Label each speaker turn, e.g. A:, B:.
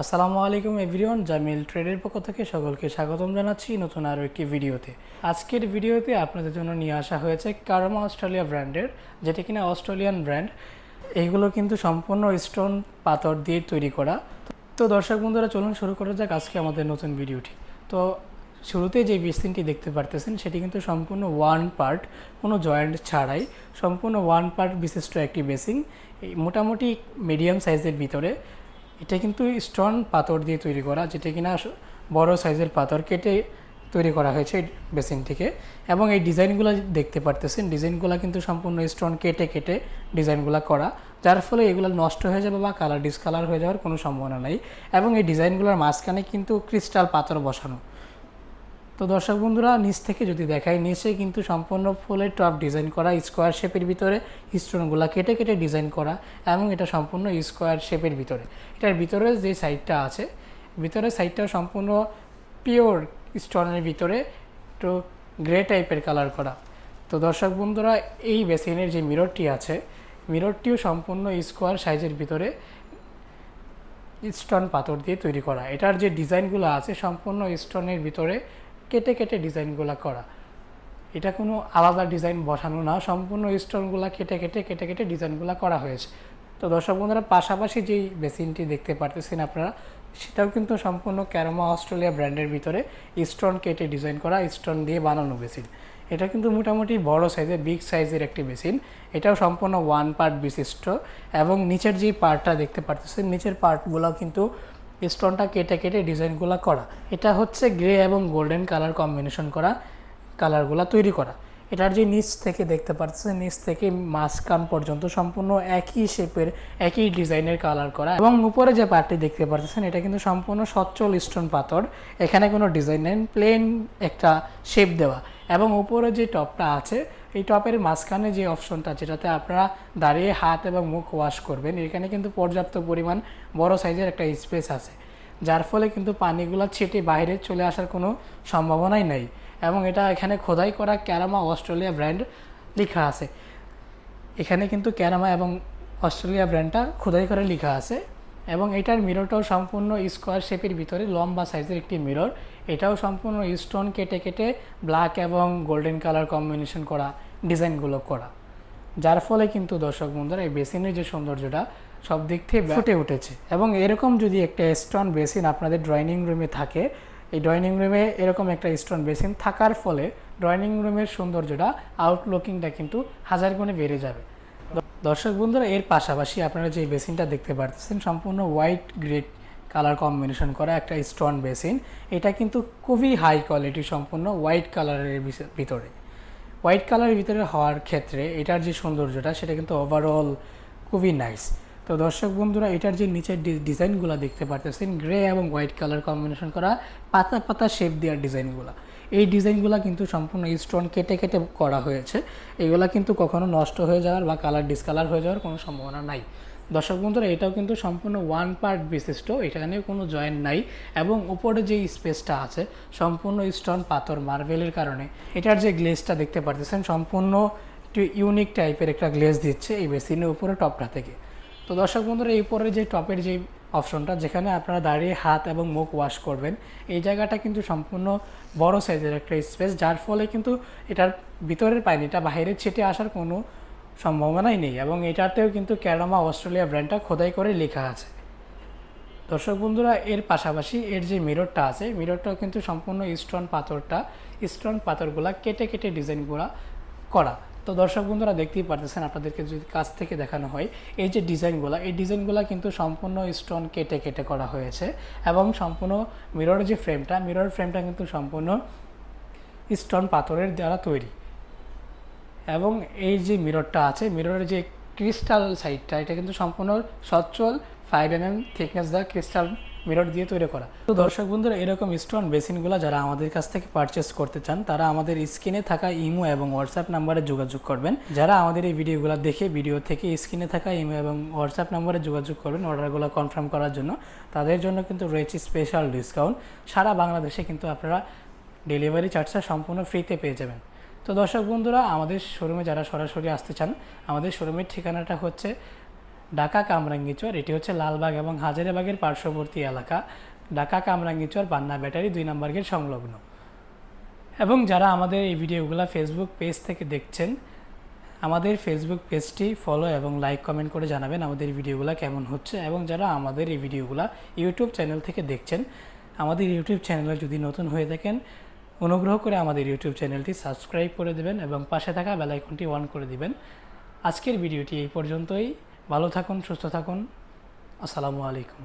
A: আসসালামু আলাইকুম এভরিওয়ান, জামিল ট্রেডের পক্ষ থেকে সকলকে স্বাগতম জানাচ্ছি নতুন আরও একটি ভিডিওতে। আজকের ভিডিওতে আপনাদের জন্য নিয়ে আসা হয়েছে কারমা অস্ট্রেলিয়া ব্র্যান্ডের, যেটা কিনা অস্ট্রেলিয়ান ব্র্যান্ড এইগুলো কিন্তু সম্পূর্ণ স্টোন পাথর দিয়ে তৈরি করা। তো দর্শক বন্ধুরা, চলুন শুরু করা যাক আজকে আমাদের নতুন ভিডিওটি। তো শুরুতে যে বেসিনটি দেখতে পারতেছেন, সেটি কিন্তু সম্পূর্ণ ওয়ান পার্ট, কোনো জয়েন্ট ছাড়াই। সম্পূর্ণ ওয়ান পার্ট বিশিষ্ট একটি বেসিন মোটামুটি মিডিয়াম সাইজের ভিতরে। এটা কিন্তু স্টোন পাথর দিয়ে তৈরি করা, যেটা কিনা বড় সাইজের পাথর কেটে তৈরি করা হয়েছে এই বেসিনটিকে এবং এই ডিজাইনগুলো দেখতে পারতেছেন, ডিজাইনগুলো কিন্তু সম্পূর্ণ স্টোন কেটে কেটে ডিজাইনগুলো করা, যার ফলে এগুলো নষ্ট হয়ে যাবে বা কালার ডিসকালার হয়ে যাওয়ার কোনো সম্ভাবনা নাই। এবং এই ডিজাইনগুলোর মাঝখানে কিন্তু ক্রিস্টাল পাথর বসানো। তো দর্শক বন্ধুরা, নিচ থেকে যদি দেখাই, নিচে কিন্তু সম্পূর্ণ ফুলের টপ ডিজাইন করা স্কোয়ার শেপের ভিতরে স্টোনগুলো কেটে কেটে ডিজাইন করা এবং এটা সম্পূর্ণ স্কোয়ার শেপের ভিতরে। এটার ভিতরে যে সাইডটা আছে ভিতরের সাইডটা সম্পূর্ণ পিওর স্টোনের ভিতরে একটু গ্রে টাইপের কালার করা। তো দর্শক বন্ধুরা, এই বেসিনের যে মিররটি আছে মিররটিও সম্পূর্ণ স্কোয়ার সাইজের ভিতরে স্টোন পাথর দিয়ে তৈরি করা। এটার যে ডিজাইনগুলো আছে, সম্পূর্ণ স্টোনের ভিতরে কেটে কেটে ডিজাইনগুলো করা। এটা কোনো আলাদা ডিজাইন বসানো না, সম্পূর্ণ স্টোনগুলো কেটে কেটে কেটে কেটে ডিজাইনগুলো করা হয়েছে। তো দর্শক বন্ধুরা, পাশাপাশি যেই বেসিনটি দেখতে পারতেছেন আপনারা, সেটাও কিন্তু সম্পূর্ণ ক্যারোমা অস্ট্রেলিয়া ব্র্যান্ডের ভিতরে স্টোন কেটে ডিজাইন করা, স্টোন দিয়ে বানানো বেসিন। এটা কিন্তু মোটামুটি বড় সাইজের বিগ সাইজের একটি বেসিন। এটাও সম্পূর্ণ ওয়ান পার্ট বিশিষ্ট এবং নিচের যে পার্টটা দেখতে পারতেছেন, নিচের পার্টগুলো কিন্তু স্টোনটা কেটে কেটে ডিজাইনগুলো করা। এটা হচ্ছে গ্রে এবং গোল্ডেন কালার কম্বিনেশন করা কালারগুলো তৈরি করা। এটার যে নিচ থেকে দেখতে পাচ্ছেন, নিচ থেকে মাঝখান পর্যন্ত সম্পূর্ণ একই শেপের, একই ডিজাইনের কালার করা এবং উপরে যে পার্টটি দেখতে পাচ্ছেন, এটা কিন্তু সম্পূর্ণ সচ্ছল স্টোন পাথর। এখানে কোনো ডিজাইন নেই, প্লেন একটা শেপ দেওয়া এবং উপরে যে টপটা আছে এই টপের মাঝখানে যে অপশনটা যেটাতে আপনারা দাঁড়িয়ে হাত এবং মুখ ওয়াশ করবেন, এখানে কিন্তু পর্যাপ্ত পরিমাণ বড় সাইজের একটা স্পেস আছে। যার ফলে কিন্তু পানিগুলো ছেটে বাইরে চলে আসার কোনো সম্ভাবনাই নেই এবং এটা এখানে খোদাই করা ক্যারামা অস্ট্রেলিয়া ব্র্যান্ড লেখা আছে। এখানে কিন্তু ক্যারামা এবং অস্ট্রেলিয়া ব্র্যান্ডটা খোদাই করে লেখা আছে এবং এটার মিররটাও সম্পূর্ণ স্কোয়ার শেপের ভিতরে, লম্বা সাইজের একটি মিরর এটাও সম্পূর্ণ স্টোন কেটে কেটে ব্ল্যাক এবং গোল্ডেন কালার কম্বিনেশন করা। ডিজাইনগুলো করা। যার ফলে কিন্তু দর্শক বন্ধুরা এই বেসিনের যে সৌন্দর্যটা সব দিক থেকে ফুটে উঠেছে। এবং এরকম যদি একটা স্টোন বেসিন আপনাদের ড্রয়িং রুমে থাকে এই ড্রয়িং রুমে এরকম একটা স্টোন বেসিন থাকার ফলে ড্রয়িং রুমের সৌন্দর্যটা আউটলুকিংটা কিন্তু হাজার গুণে বেড়ে যাবে। দর্শক বন্ধুরা এর পাশাপাশি আপনারা যে বেসিনটা দেখতে পারতেছেন সম্পূর্ণ হোয়াইট গ্রেড কালার কম্বিনেশন করা একটা স্টোন বেসিন এটা কিন্তু খুবই হাই কোয়ালিটি সম্পূর্ণ হোয়াইট কালারের ভিতরে। হোয়াইট কালারের ভিতরে হওয়ার ক্ষেত্রে এটার যে সৌন্দর্যটা, সেটা কিন্তু ওভারঅল খুবই নাইস তো দর্শক বন্ধুরা, এটার যে নিচের ডিজাইনগুলো দেখতে পারতেছেন গ্রে এবং হোয়াইট কালার কম্বিনেশন করা পাতা পাতা শেপ দেওয়ার ডিজাইনগুলো। এই ডিজাইনগুলো কিন্তু সম্পূর্ণ স্টোন কেটে কেটে করা হয়েছে। এগুলো কিন্তু কখনো নষ্ট হয়ে যাওয়ার বা কালার ডিসকালার হয়ে যাওয়ার কোনো সম্ভাবনা নাই। দর্শক বন্ধুরা, এটাও কিন্তু সম্পূর্ণ ওয়ান পার্ট বিশিষ্ট এখানে কোনো জয়েন্ট নাই। এবং উপরে যে স্পেসটা আছে, সম্পূর্ণ স্টোন পাথর মার্বেলের কারণে, এটার যে গ্লেজটা দেখতে পারতেছেন, সম্পূর্ণ একটু ইউনিক টাইপের একটা গ্লেজ দিচ্ছে এই বেসিনের উপরে টপটা থেকে। তো দর্শক বন্ধুরা, এই উপরে যে টপের যে অপশনটা যেখানে আপনারা দাঁড়িয়ে হাত এবং মুখ ওয়াশ করবেন, এই জায়গাটা কিন্তু সম্পূর্ণ বড় সাইজের একটা স্পেস যার ফলে কিন্তু এটার ভিতরের পানিটা বাইরে ছেটে আসার কোনো সম্ভাবনাই নেই এবং এটাতেও কিন্তু ক্যারামা অস্ট্রেলিয়া ব্র্যান্ডটা খোদাই করে লেখা আছে। দর্শক বন্ধুরা, এর পাশাপাশি এর যে মিররটা আছে, মিররটাও কিন্তু সম্পূর্ণ স্টোন পাথরটা, স্টোন পাথরগুলা কেটে কেটে ডিজাইনগুলা করা। তো দর্শক বন্ধুরা, দেখতেই পারতেছেন আপনাদেরকে যদি কাছ থেকে দেখানো হয়, এই যে ডিজাইনগুলো এই ডিজাইনগুলো কিন্তু সম্পূর্ণ স্টোন কেটে কেটে করা হয়েছে এবং সম্পূর্ণ মিররের যে ফ্রেমটা মিরর ফ্রেমটা কিন্তু সম্পূর্ণ স্টোন পাথরের দ্বারা তৈরি। এবং এই যে মিররটা আছে মিররের যে ক্রিস্টাল সাইডটা এটা কিন্তু সম্পূর্ণ সচ্ছল ফাইভ এম এম থিকনেস দেওয়া ক্রিস্টাল মিরর দিয়ে তৈরি করা। তো দর্শক বন্ধুরা, এরকম স্টোন বেসিনগুলো যারা আমাদের কাছ থেকে পারচেস করতে চান, তারা আমাদের স্ক্রিনে থাকা ইমো এবং হোয়াটসঅ্যাপ নাম্বারে যোগাযোগ করবেন। যারা আমাদের এই ভিডিওগুলো দেখে ভিডিও থেকে স্ক্রিনে থাকা ইমো এবং হোয়াটসঅ্যাপ নাম্বারে যোগাযোগ করবেন অর্ডারগুলো কনফার্ম করার জন্য, তাদের জন্য কিন্তু রয়েছে স্পেশাল ডিসকাউন্ট সারা বাংলাদেশে কিন্তু আপনারা ডেলিভারি চার্জটা সম্পূর্ণ ফ্রিতে পেয়ে যাবেন। তো দর্শক বন্ধুরা, আমাদের শোরুমে যারা সরাসরি আসতে চান, আমাদের শোরুমের ঠিকানাটা হচ্ছে ঢাকা কামরাঙ্গীচর এটি হচ্ছে লালবাগ এবং হাজারেবাগের পার্শ্ববর্তী এলাকা। ঢাকা কামরাঙ্গীচর পান্না ব্যাটারি দুই নম্বর গেট সংলগ্ন। এবং যারা আমাদের এই ভিডিওগুলো ফেসবুক পেজ থেকে দেখছেন, আমাদের ফেসবুক পেজটি ফলো এবং লাইক কমেন্ট করে জানাবেন আমাদের ভিডিওগুলো কেমন হচ্ছে। এবং যারা আমাদের এই ভিডিওগুলো ইউটিউব চ্যানেল থেকে দেখছেন, আমাদের ইউটিউব চ্যানেলে যদি নতুন হয়ে থাকেন অনুগ্রহ করে আমাদের ইউটিউব চ্যানেলটি সাবস্ক্রাইব করে দেবেন এবং পাশে থাকা বেলাইকনটি অন করে দিবেন। আজকের ভিডিওটি এই পর্যন্তই। ভালো থাকুন, সুস্থ থাকুন। আসসালামু আলাইকুম।